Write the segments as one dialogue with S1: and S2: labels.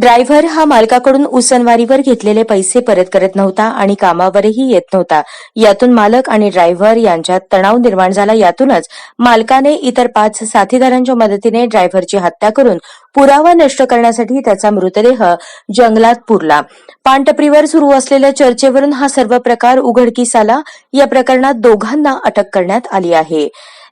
S1: Driver हा मालकाकडून उसनवारीवर घेतलेले पैसे परत करत नव्हता आणि कामावरही येत नव्हता. यातून मालक आणि ड्रायव्हर यांच्यात तणाव निर्माण झाला. यातूनच मालकाने इतर पाच साथीदारांच्या मदतीने ड्रायव्हरची हत्या करून पुरावा नष्ट करण्यासाठी त्याचा मृतदेह जंगलात पुरला. पानटपरीवर सुरू असलेल्या चर्चेवरून हा सर्व प्रकार उघडकीस आला. या प्रकरणात दोघांना अटक करण्यात आली आहे.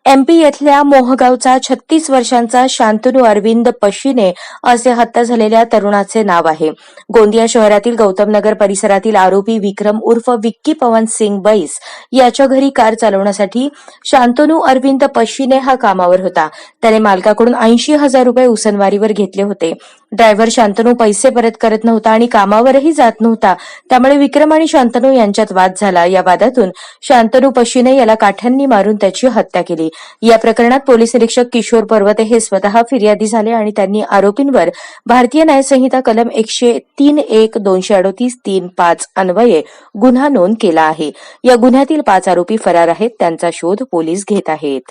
S1: एमपी येथल्या मोहगावचा छत्तीस वर्षांचा शांतनू अरविंद पशिने असे हत्या झालेल्या तरुणाचे नाव आहे. गोंदिया शहरातील गौतमनगर परिसरातील आरोपी विक्रम उर्फ विक्की पवन सिंग बैस याच्या घरी कार चालवण्यासाठी शांतनू अरविंद पशिने हा कामावर होता. त्याने मालकाकडून ऐंशी हजार रुपये उसनवारीवर घेतले होते. ड्रायव्हर शांतनू पैसे परत करत नव्हता आणि कामावरही जात नव्हता. त्यामुळे विक्रम आणि शांतनू यांच्यात वाद झाला. या वादातून शांतनू पशीने याला काठ्यांनी मारून त्याची हत्या केली. या प्रकरणात पोलीस निरीक्षक किशोर पर्वते हे स्वतः फिर्यादी झाले आणि त्यांनी आरोपींवर भारतीय न्यायसंहिता कलम एकशे तीन एक दोनशे अडोतीस तीन पाच अन्वये गुन्हा नोंद केला आहे. या गुन्ह्यातील पाच आरोपी फरार आहेत. त्यांचा शोध पोलीस घेत आहेत.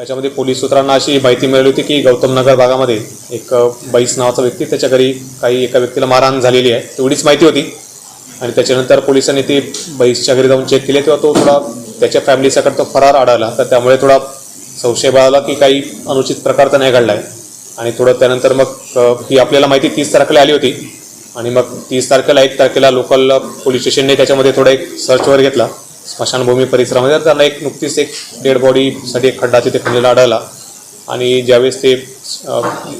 S2: त्याच्यामध्ये पोलीस सूत्रांना अशी माहिती मिळाली होती की गौतम नगर भागामध्ये एक बैस नावाचा व्यक्ती त्याच्या घरी काही एका व्यक्तीला मारहाण झालेली आहे. तेवढीच माहिती होती. आणि त्याच्यानंतर पोलिसांनी ती बैसच्या घरी जाऊन चेक केले. तेव्हा तो थोडा त्याच्या फॅमिलीच्याकडे तो फरार आढळला. तर त्यामुळे थोडा संशय बाळाला की काही अनुचित प्रकार तर नाही घडला आहे आणि थोडं त्यानंतर मग ती ही आपल्याला माहिती तीस तारखेला आली होती. आणि मग तीस तारखेला एक तारखेला लोकल पोलीस स्टेशनने त्याच्यामध्ये थोडा एक सर्च वगैरे घेतला. स्मशानभूमी परिसरामध्ये. त्याला एक नुकतीच एक डेड बॉडीसाठी एक खड्डा तिथे खणलेला आढळला. आणि ज्यावेळेस ते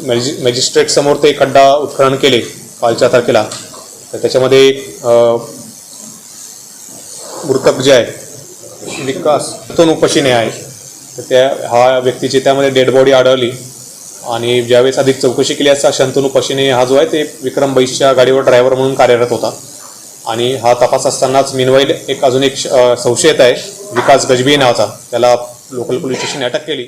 S2: मॅजि मॅजिस्ट्रेटसमोर ते खड्डा उत्खनन केले कालच्या तारखेला तर त्याच्यामध्ये मृतक जे आहे विकास तो उपशीने आहे. तर त्या हा व्यक्तीची त्यामध्ये डेड बॉडी आढळली. आणि ज्यावेळेस अधिक चौकशी केली असता शंतनू पशिने हा जो आहे ते विक्रम बैसच्या गाडीवर ड्रायव्हर म्हणून कार्यरत होता. आणि हा तपास असतानाच मिनवाईल एक अजून एक संशयित आहे. विकास गजबी नावाचा. त्याला लोकल पोलीस स्टेशनने अटक केली.